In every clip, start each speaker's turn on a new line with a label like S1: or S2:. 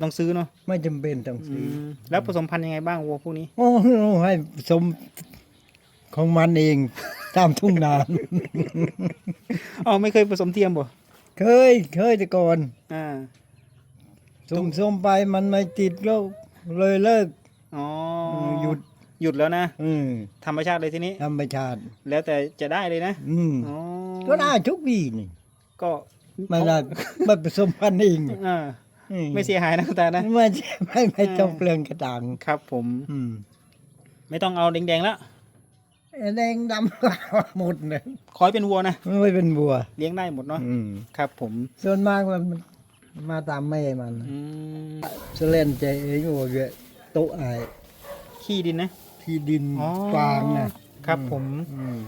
S1: ต้องซื้อเนาะ
S2: ไม่จำเป็นต้อง
S1: อื
S2: ซื้ออ
S1: มแล้วผสมพันธุ์ยังไงบ้างวัวพวกนี้
S2: โอ้โหให้สมของมันเอง ตามทุ่งนา
S1: อ๋อไม่เคยผสมเทียมบ่
S2: เคย เคยแต่ก่อน
S1: อ่า
S2: สมสมไปมันไม่ติดก็เลยเลิก
S1: อ๋อ
S2: หยุด
S1: หยุดแล้วนะ
S2: อืม
S1: ธรรมชาติเลยทีนี้
S2: ธรรมชาติ
S1: แล้วแต่จะได้เลยนะ
S2: อืม
S1: อ๋อ
S2: ก็ได้ทุกปีนี่
S1: ก็
S2: ไม่ได้ไม่ผสมพันธุ์เอง
S1: อ่า
S2: อื
S1: ไม่เสียหายนะคุณตานะ
S2: ไม่ใช่ไม่ไม่ต้องเปลืองกระตัง
S1: ครับ ผม
S2: อืม
S1: ไม่ต้องเอาแดงๆแล้ว
S2: แดงดำก็หมดเลย
S1: ขอให้เป็นวัวนะ
S2: ไม่เป็นบัว
S1: เลี้ยงได้หมดเนาะ
S2: อืม
S1: ครับ ผม
S2: ส่วนมากมันมาตามแม่มัน
S1: อืม
S2: สเล่นใจเองโอ้ยโต๊ะไอ้
S1: ขี้ดินนะ
S2: ที่ดิน
S1: อ๋อ
S2: ฟางนะครับ
S1: ผม
S2: อืม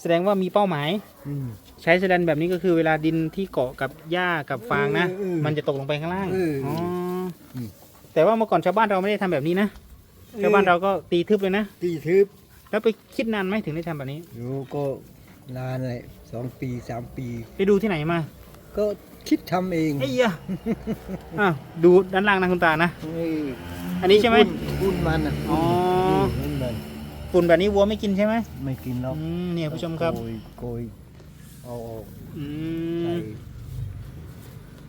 S1: แสดงว่ามีเป้าหมาย
S2: อืม
S1: ใช้แสแลนแบบนี้ก็คือเวลาดินที่เกาะกับหญ้ากับฟางนะ
S2: เออเออ
S1: มันจะตกลงไปข้างล่าง
S2: เอออ๋
S1: อ
S2: อืม
S1: แต่ว่าเมื่อก่อนชาวบ้านเราไม่ได้ทำแบบนี้นะชาวบ้านเราก็ตีทึบเลยนะ
S2: ตีทึบ
S1: แล้วไปคิดนานไหมถึงได้ทำแบบนี้
S2: อยู่ก็นานเลยสองปีสามปี
S1: ไปดูที่ไหนมา
S2: ก็คิดทำเอง
S1: ไอ้ยะอะดูด้านล่างนะคุณตานะ
S2: นี่
S1: อันนี้ใช่ไหม
S2: หุ้นมันอะ
S1: อ๋อ
S2: หุ้นมัน
S1: ฝุ่นแบบนี้วัวไม่กินใช่ไหม
S2: ไม่กินหรอก
S1: อืมเนี่ยผู้ชมครับ
S2: โกยโกยเอาออก
S1: อื
S2: ใส่
S1: ม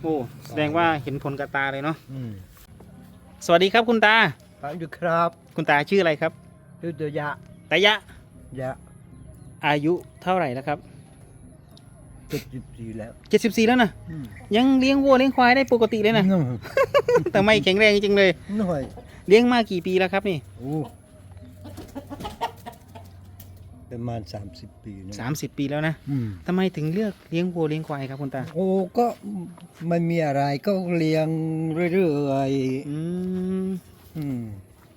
S1: โอ้แสดงว่าเห็นผลกับตาเลยเนาะ
S2: อืม
S1: สวัสดีครับคุณตา
S2: ฟังดูครับ
S1: คุณตาชื่ออะไรครับ
S2: ดูตัวยะ
S1: ตายะ
S2: ยะ
S1: อายุเท่าไหร่แล้วครับ
S2: เจ็ดสิบสี่แล้ว
S1: 74แล้วนะ
S2: อืม
S1: ยังเลี้ยงวัวเลี้ยงควายได้ปกติเลยนะ
S2: น้อย
S1: แต่ไม่แข็งแรงจริงๆเลย
S2: น้อย
S1: เลี้ยงมากี่ปีแล้วครับนี่
S2: โอ้ ประมาณสามสิบปีนะ
S1: 30ปีแล้วนะ
S2: อืม
S1: ทำไมถึงเลือกเลี้ยงวัวเลี้ยงควายครับคุณตา
S2: โอ้ก็ไม่มีอะไรก็เลี้ยงเรื่อย
S1: อืม
S2: ๆอืม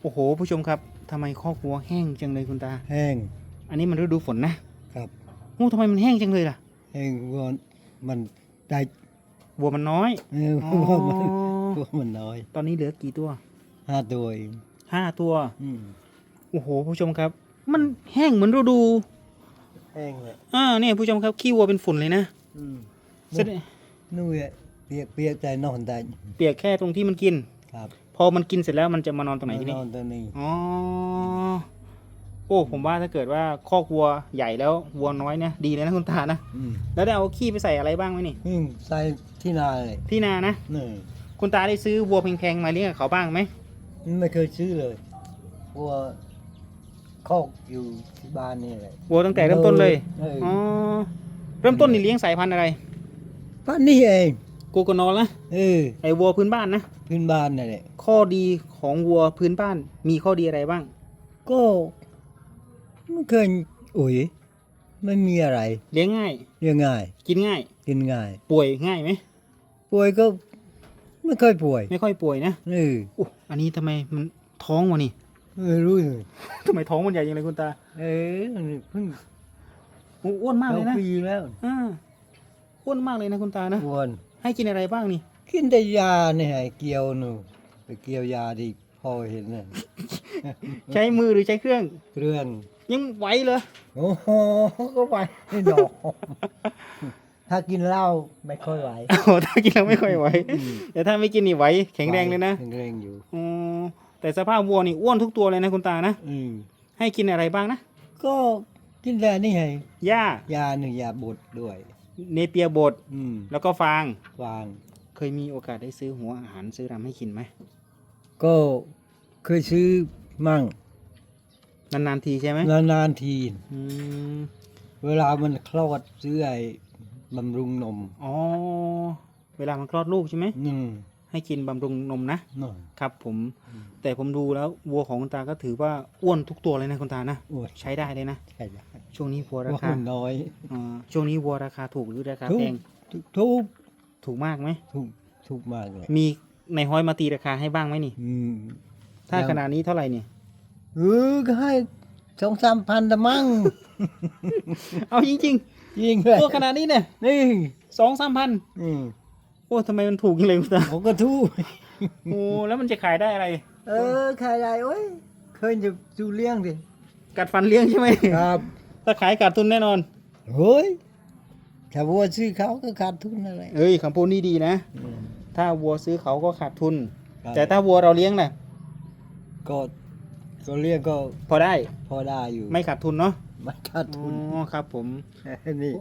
S1: โอ้โห ผู้ชมครับทำไมคอกวัวแห้งจังเลยคุณตา
S2: แห้ง
S1: อันนี้มันฤดูฝนนะครับโอ้ทำไมมันแห้งจังเลยล่ะ
S2: แห้งวัวมันได้
S1: วัวมันน้อย
S2: เออ
S1: อ๋อ
S2: วัวมันวัวมันน้อย
S1: ตอนนี้เหลือกี่ตัว
S2: ห้าตัวเอง
S1: ห้าตัว
S2: อืม
S1: โอ้โหผู้ชมครับ มันแห้งเหมือนฤดู
S2: แห้งเลย
S1: อ่าเนี่ยผู้ชมครับขี้วัวเป็นฝุ่นเลยนะ
S2: อืม
S1: แสดง
S2: นู่นอะเปียกเปียกใจนอนได้
S1: เปียกแค่ตรงที่มันกิน
S2: ครับ
S1: พอมันกินเสร็จแล้วมันจะมานอนตรงไหนทีนี้
S2: นอนตรงนี้
S1: อ๋อโอ้ผมว่าถ้าเกิดว่าคอกวัวใหญ่แล้ววัวน้อยเนี่ยดีเลยนะคุณตานะ
S2: อืม
S1: แล้วได้เอาขี้ไปใส่อะไรบ้างไหมนี่
S2: อืมใส่ที่นาเลย
S1: ที่นานะ
S2: นี่
S1: คุณตาได้ซื้อวัวแพงๆมาเลี้ยงกับเขาบ้างไหม
S2: ไม่เคยซื้อเลยวัว คอกอยู่ที่บ้านนี่แหละ
S1: วัวตั้งแต่เริ่มต้นเลย
S2: ออ
S1: อ๋อเริ่มต้นนี่เลี้ยงสายพันธุ์อะไร
S2: บ้านนี่เอง
S1: กโกนอลนะ
S2: เออ
S1: ไอวัวพื้นบ้านนะ
S2: พื้นบ้านนั่นแหละ
S1: ข้อดีของวัวพื้นบ้าน มีข้อดีอะไรบ้าง
S2: ก็ไม่เคยโอุ๋ยไม่มีอะไร
S1: เลี้ยงง่าย
S2: เรียงง่าย
S1: กินง่าย
S2: กินง่าย
S1: ป่วยง่ายไหม
S2: ป่วยก็ไม่เคยป่วย
S1: ไม่ค่อยป่วยนะ
S2: เออ
S1: อ้อันนี้ทำไมมันท้องวะนี่
S2: ไม่รู้เลย
S1: ทำไมท้องมันใหญ่ยังเลยคุณตา
S2: เออเพิ่ง
S1: โอ้อ้วนมาก
S2: เข้า
S1: เลยนะ
S2: ปีแล้ว
S1: อ่าอ้วนมากเลยนะคุณตานะ
S2: ควร
S1: ให้กินอะไรบ้างนี่
S2: กินแต่ยาเนี่ยให้เกี่ยวหนูไปเกี่ยวยาที่พ่อเห็นน่ะ
S1: ใช้มือหรือใช้เครื่อง
S2: เครื่อง
S1: ยังไหวเลย
S2: โอ้โหก็ไหวไม่ดอก ถ้ากินเหล้าไม่ค่อยไหว
S1: โอ้โหถ้ากินแล้วไม่ค่อยไหว
S2: อืม
S1: แต่ถ้าไม่กินนี่ไหวแข็งแรงเลยนะ
S2: แข็งแรงอยู่
S1: อ๋อ แต่สภาพวัวนี่อ้วนทุกตัวเลยนะคุณตานะ
S2: อืม
S1: ให้กินอะไรบ้างนะ
S2: ก็กินแต่นี่ไง
S1: หญ้า ยา
S2: หนึ่งยาบดด้วย
S1: เนเปียบด
S2: อืม
S1: แล้วก็ฟาง
S2: วาง
S1: เคยมีโอกาสได้ซื้อหัวอาหารซื้อรำให้กินไหม
S2: ก็เคยซื้อมั่ง
S1: นานๆทีใช่ไหม
S2: นานๆที
S1: อืม
S2: เวลามันคลอดซื้อไอ้บำรุงนม
S1: อ๋อ เวลามันคลอดลูกใช่ไหม
S2: อืม
S1: ให้กินบำรุงนมนะ
S2: หน่อย
S1: ครับผม
S2: อืม
S1: แต่ผมดูแล้ววัวของคุณตาก็ถือว่าอ้วนทุกตัวเลยนะคุณตานะ
S2: โอ้ย
S1: ใช้ได้เลยนะ
S2: ใช่ได้
S1: ช่วงนี้วัวรา
S2: ว่า
S1: คา
S2: มันน้อย
S1: อ่าช่วงนี้วัวราคาถูกหรือราคา
S2: ถูก
S1: แพง
S2: ทุกทุก
S1: ถูกมากไหม
S2: ทุกทุกมากเลย
S1: มีในห้อยมาตีราคาให้บ้างไหมนี่
S2: อืม
S1: ถ้า
S2: ยัง
S1: ขนาดนี้เท่าไหร่เนี่ย
S2: เออก็ให้สองสามพันละมั้ง
S1: เอาจริง
S2: จริงเล
S1: ๆ
S2: ย
S1: ตัวขนาดนี้เนี่ย
S2: นี่
S1: สองสามพัน
S2: อืม
S1: โอ้ทำไมมันถูกจังเลยคุณตา
S2: ผมก็ทุก
S1: โอ้แล้วมันจะขายได้อะไร
S2: เออขายได้โอ้ยเคยจะดูเลี้ยงดิ
S1: กัดฟันเลี้ยงใช่ไหม
S2: ครับ
S1: ถ้าขายขาดทุนแน่นอน
S2: เฮ้ยถ้าวัวซื้อเขาก็ขาดทุนอะไร
S1: เอ้ยคำพูดนี้ดีนะ
S2: อืม
S1: ถ้าวัวซื้อเขาก็ขาดทุน
S2: ค
S1: แต่ถ้าวัวเราเลี้ยงน่ะ
S2: ก็ก็เรียกก็
S1: พอได้
S2: พอได้อยู่
S1: ไม่ขาดทุนเนาะ
S2: ไม่ขาด
S1: อ๋
S2: ทุน
S1: อครับผม
S2: นี่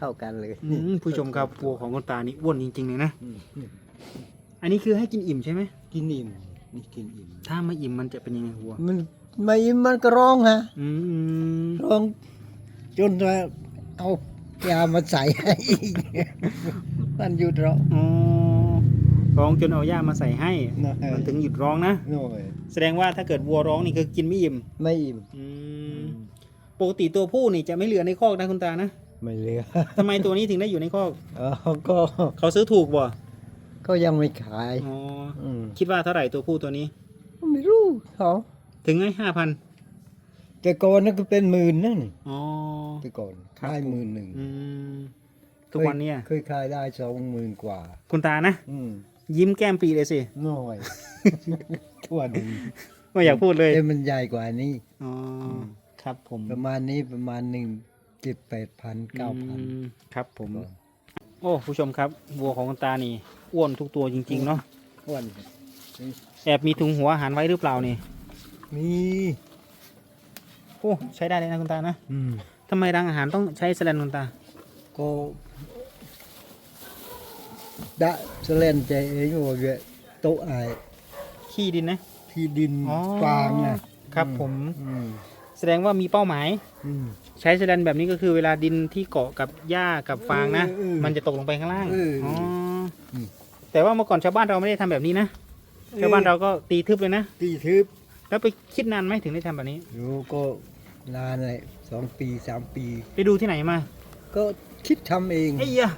S2: เท่ากันเลย
S1: อืมผู้ชมครับวัวของคุณตานี่อ้วนจริงๆเลยนะ
S2: อืม
S1: อันนี้คือให้กินอิ่มใช่ไหม
S2: กินอิ่มนี่กินอิ่ม
S1: ถ้าไม่อิ่มมันจะเป็นยังไงวัว
S2: มันไม่อิ่มมันก็ร้องฮะ
S1: อืม
S2: ร้องจนว่าเอายามาใส่ให้อีกมันหยุดร้อง
S1: อ๋อร้องจนเอาหญ้ามาใส่ให้
S2: นะ
S1: มันถึงหยุดร้องนะ
S2: โน่ย
S1: แสดงว่าถ้าเกิดวัวร้องนี่คือกินไม่อิ่ม
S2: ไม่อิ่ม
S1: อืม ปกติตัวผู้นี่จะไม่เหลือในคอกนะคุณตานะ
S2: ไม่เหลือ
S1: ทำไมตัวนี้ถึงได้อยู่ในคอก
S2: เออก็
S1: เขาซื้อถูกบ่
S2: ก็ยังไม่ขาย
S1: อ๋อ
S2: ม
S1: คิดว่าเท่าไหร่ตัวผู้ตัวนี้
S2: ไม่รู้เขา
S1: ถึงไงห้าพัน
S2: แต่ก่อนนั่นก็เป็นหมื่นนั่น
S1: อ๋อ
S2: แต่ก่อน
S1: ครับ
S2: ได้หมื่นหนึ่ง
S1: อืมทุกวันเนี้ย
S2: เคยขายได้สองหมื่นกว่า
S1: คุณตานะ
S2: อืม
S1: ยิ้มแก้มปีเลยสิ
S2: น้อย ทั่วหนึ่ง
S1: ไม่อยากพูดเลย
S2: แต่มันใหญ่กว่านี้
S1: อ๋อครับผม
S2: ประมาณนี้ประมาณหนึ่ง เจ็ดแปดพันเก้าพัน
S1: อืมครับผม โอ้ผู้ชมครับวัวของคุณตานี่อ้วนทุกตัวจริง ๆ เนาะ
S2: อ้วน
S1: แอบมีถุงหัวอาหารไว้หรือเปล่านี่
S2: มี
S1: โอ้ใช้ได้เลยนะคุณตานะ
S2: อืม
S1: ทำไมรังอาหารต้องใช้แสแลนคุณตา
S2: ก็ดะสเลนใจเองว่าเกะโต๊ะไอาย
S1: ขี้ดินนะ
S2: ที่ดิน
S1: อ๋อ
S2: ฟางนะครับ
S1: ผม
S2: อืม
S1: แสดงว่ามีเป้าหมาย
S2: อืม
S1: ใช้แสแลนแบบนี้ก็คือเวลาดินที่เกาะกับหญ้ากับฟางนะ
S2: เออเออ
S1: มันจะตกลงไปข้างล่าง
S2: เอออ๋
S1: อ
S2: อืม
S1: แต่ว่าเมื่อก่อนชาวบ้านเราไม่ได้ทำแบบนี้นะชาวบ้านเราก็ตีทึบเลยนะ
S2: ตีทึบ
S1: แล้วไปคิดนานไหมถึงได้ทำแบบนี้
S2: อยู่ก็นานเลยสองปีสามปี
S1: ไปดูที่ไหนมา
S2: ก็คิดทำเอง
S1: ไอ้ยะ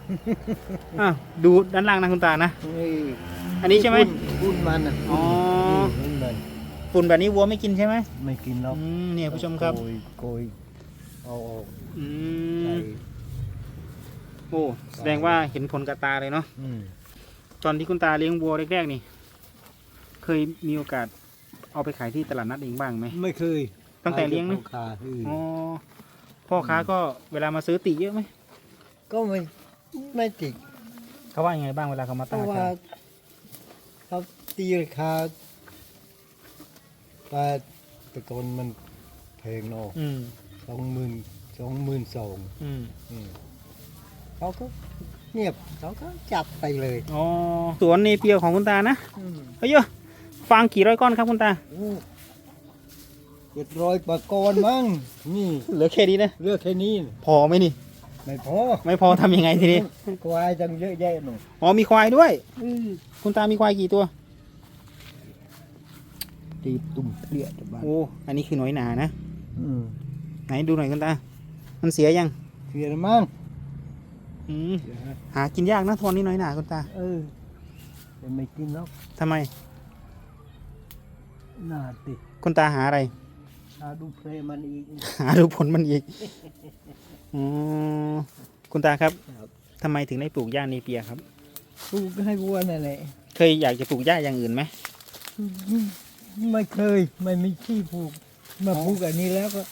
S1: อะดูด้านล่างนะคุณตานะ
S2: นี่
S1: อันนี้ใช่ไหม
S2: ปุ้นมันอะ
S1: อ๋อ
S2: ปุ้นมัน
S1: ฝุ่นแบบนี้วัวไม่กินใช่ไหม
S2: ไม่กินหรอก
S1: อืมเนี่ยผู้ชมครับ
S2: โกยโกย เอาออก
S1: อื
S2: ใส่
S1: มโอ้แสดงว่าเห็นผลกระตาเลยเนาะ
S2: อืม
S1: ตอนที่คุณตาเลี้ยงวัวแรกๆนี่ เคยมีโอกาสเอาไปขายที่ตลาดนัดเองบ้างไหม
S2: ไม่เคย
S1: ตั้งแต่เลี้ยงนะ
S2: ขคาอื่น
S1: อ๋อพ่อค้าก็เวลามาซื้อติเยอะไหม
S2: ก็ไม่ไม่ติด
S1: เขาว่ายังไงบ้างเวลาเขามา
S2: เพ
S1: ตา
S2: ราะว่า
S1: ขาย
S2: เขาตีราคาแต่แตะกอนมันแพงเนาะ
S1: อืม
S2: ส องหมื่นสองหมื่นสอง
S1: อืม
S2: เขาก็เงียบเขาก็จับไปเลย
S1: อ๋อสวนในเปียวของคุณตานะเฮ้ยเยอะฟางกี่ร้อยก้อนครับคุณตา
S2: เจ็ดร้อยปากรมั้งนี่
S1: เหลือแค่นี้นะ
S2: เลือกแค่นี้
S1: พอไหมนี่
S2: ไม่พอ
S1: ไม่พอทำยังไงทีนี้
S2: ควายจังเยอะแยะหนู
S1: อ๋อมีควายด้วยคุณตามีควายกี่ตัว
S2: ตีตุ่มเปลี่ยตะบ้าน
S1: โอ้อันนี้คือหน่อยหนานะ
S2: อืม
S1: ไหนดูหน่อยคุณตา มันเสียยัง
S2: เสียแล้วมั้ง
S1: อืมหากินยากนะทวนนี้น้อยหนาคุณตา
S2: เออแต่ไม่กินแล้ว
S1: ทำไม
S2: หน้าติด
S1: คุณตาหาอะไร
S2: หาดูเพลมันอีก
S1: หาดูผลมันอีกอ๋อคุณตาครับ
S2: ครับ
S1: ทำไมถึงได้ปลูกหญ้าเนเปียครับ
S2: ปลูกให้วัวนั่นแหละ
S1: เคยอยากจะปลูกหญ้าอย่างอื่นไหม
S2: ไม่เคยไม่มีที่ปลูกมาปลูกอันนี้แล้วก็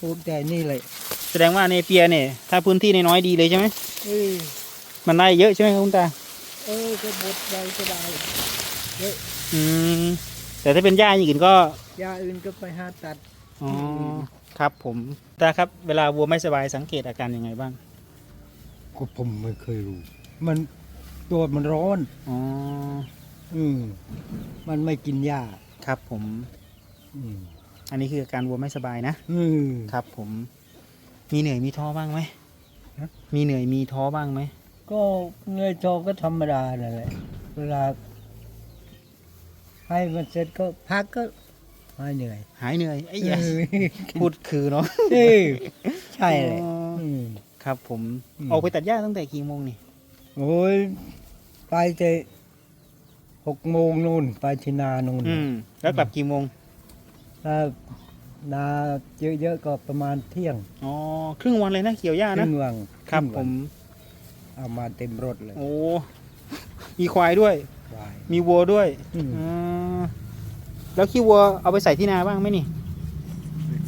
S2: ปลูกแต่นี่เลย
S1: แสดงว่าเนเปียเนี่ยถ้าพื้นที่น้อยๆดีเลยใช่ไหม
S2: เออ
S1: มันได้เยอะใช่ไหมครับคุณตา
S2: เออก็บดไปก็ได้
S1: อืมแต่ถ้าเป็นหญ้าอย่างอื่นก็
S2: ยาอื่นก็ไปหาตัด
S1: อ๋อครับผมตาครับเวลาวัวไม่สบายสังเกตอาการยังไงบ้าง
S2: ก็ผมไม่เคยรู้ มันตัวมันร้อน
S1: อ๋อ
S2: อืมมันไม่กินหญ้า
S1: ครับผม
S2: อืม
S1: อันนี้คืออาการวัวไม่สบายนะ
S2: อืม
S1: ครับ ผม มีเหนื่อยมีท้อบ้างไหม
S2: ฮะ
S1: มีเหนื่อยมีท้อบ้างไหม
S2: ก็เงยจอก็ธรรมดานั่นแหละเวลาให้มันเสร็จก็พักก็หายเหนื่อย
S1: หายเหนื่อยไอ้ยะ
S2: เออ
S1: พูดคือเนาะ
S2: เออใช่เลย
S1: อ๋ออ
S2: อืม
S1: ครับผม
S2: อืม
S1: ออกไปตัดหญ้าตั้งแต่กี่โมงนี่
S2: โอ้ยไปแต่หกโมงนู่นไปที่นานู่น
S1: อืมแล้วกลับกี่โมง
S2: ถ้านาเยอะๆก็ประมาณเที่ยง
S1: อ๋อครึ่งวันเลยนะเกี่ยวหญ้า
S2: ค
S1: นะ
S2: รึ่งวัน
S1: ครับ
S2: ง
S1: ผ
S2: วัน
S1: ม
S2: เอามาเต็มรถเลย
S1: โอ้ มีควายด้วย
S2: วาย
S1: มีวัวด้วย
S2: อืม
S1: อ่าแล้วขี้วัวเอาไปใส่ที่นาบ้างไหมนี่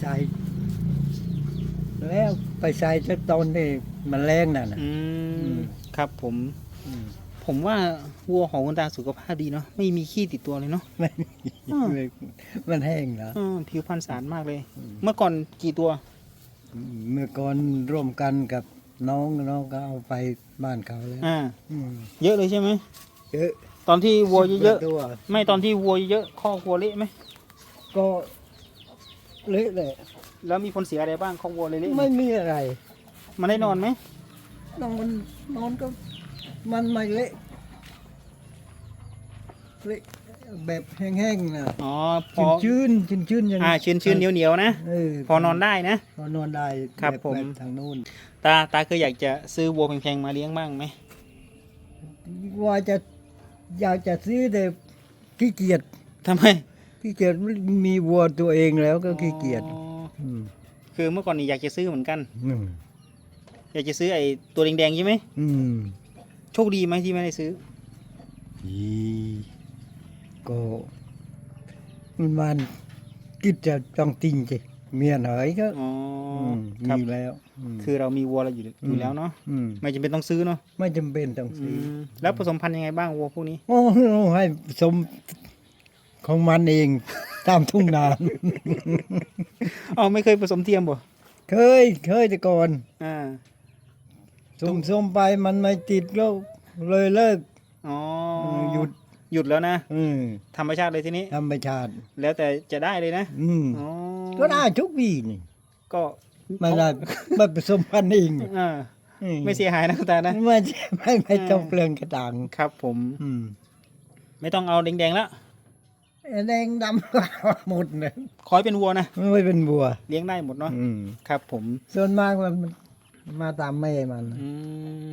S2: ใส่แล้วไปใส่จะตอนนี่มันแรงน่ะนะ
S1: อื
S2: อื
S1: ม
S2: ม
S1: ครับผม
S2: อืม
S1: ผมว่าวัวของคุณตาสุขภาพดีเนาะไม่มีขี้ติดตัวเลยเนาะ
S2: ไม่
S1: อืม
S2: มันแห้งเหรอ
S1: อืมผิวพรรณสารมากเลย เมื่อก่อนกี่ตัว
S2: เมื่อก่อนร่วมกันกับน้องน้องก็เอาไปบ้านเขาแล้ว
S1: อ่า
S2: อืม
S1: เยอะเลยใช่ไหม
S2: เยอะ
S1: ตอนที่วัวเยอะ
S2: ตัว
S1: ๆไม่ตอนที่วัวเยอะๆข้อกวัวเละไหม
S2: ก็เละเลย
S1: แล้วมีผลเสียอะไรบ้างข้อกวัวเลยเละไหม
S2: ไม่มีอะไร
S1: มันได้นอนไหม
S2: นอนนอนก็ มันไม่เละเละแบบแห้งๆนะ
S1: อ๋อพอ
S2: ชื้นชื้นชื้นๆยัง
S1: อ่าชื้นชื้นเหนียวเหนียวๆนะ
S2: เออ
S1: พอนอนได้นะ
S2: พอนอนได้
S1: ครับ
S2: แผ
S1: ม
S2: แบบทางนู้น
S1: ตาตาเคยอยากจะซื้อวัวแพงๆมาเลี้ยงบ้างไหม
S2: ว่าจะอยากจะซื้อแต่ขี้เกียจ
S1: ทำไม
S2: ขี้เกียจมีวัวตัวเองแล้วก็ขี้เกียจ
S1: อ๋อ
S2: ม
S1: คือเมื่อก่อนนี่อยากจะซื้อเหมือนกัน
S2: อืม
S1: อยากจะซื้อไอ้ตัวแดงๆใช่ไหม
S2: อืม
S1: โชคดีไหมที่ไม่ได้ซื้อ
S2: อีก็มันมันคิดจะต้องติงจิเมียหน่อยก็
S1: อ๋ออ
S2: ม
S1: ครับ
S2: มีแล้วม
S1: คือเรามีวัวเราอยู่อยู่แล้วเนาะ
S2: อืม
S1: ไม่จำเป็นต้องซื้อเนาะ
S2: ไม่จำเป็นต้อง
S1: อื
S2: ซื้อ
S1: มแล้วผสมพันธุ์ยังไงบ้างวัวพวกนี้
S2: โอ้โหให้สมของมันเอง ตามทุ่งนา
S1: อ๋อไม่เคยผสมเทียมบ่
S2: เคยเคยแต่ก่อน
S1: อ่า
S2: สมสมไปมันไม่ติดก็เลยเลิก
S1: อ๋อ
S2: หยุด
S1: หยุดแล้วนะ
S2: อืม
S1: ธรรมชาติเลยทีนี้
S2: ธรรมชาติ
S1: แล้วแต่จะได้เลยนะ
S2: อืม
S1: อ๋อ
S2: ก็ได้ทุกปีนี่
S1: ก็
S2: ไม่ได้ไม่ผสมพันธุ์เอง
S1: อ่า
S2: อื
S1: ไม่เสียหายนะคุณตานะ
S2: ไม่ใช่ไม่ไม่ต้องเปลืองกระตัง
S1: ครับ ผม
S2: อืม
S1: ไม่ต้องเอาแดงๆแล้ว
S2: แดงดำก็หมดเลย
S1: ขอให้เป็นวัวนะ
S2: ไม่เป็นบัว
S1: เลี้ยงได้หมดเนาะ
S2: อืม
S1: ครับ ผม
S2: ส่วนมากมัน มาตามแม่มัน
S1: อืม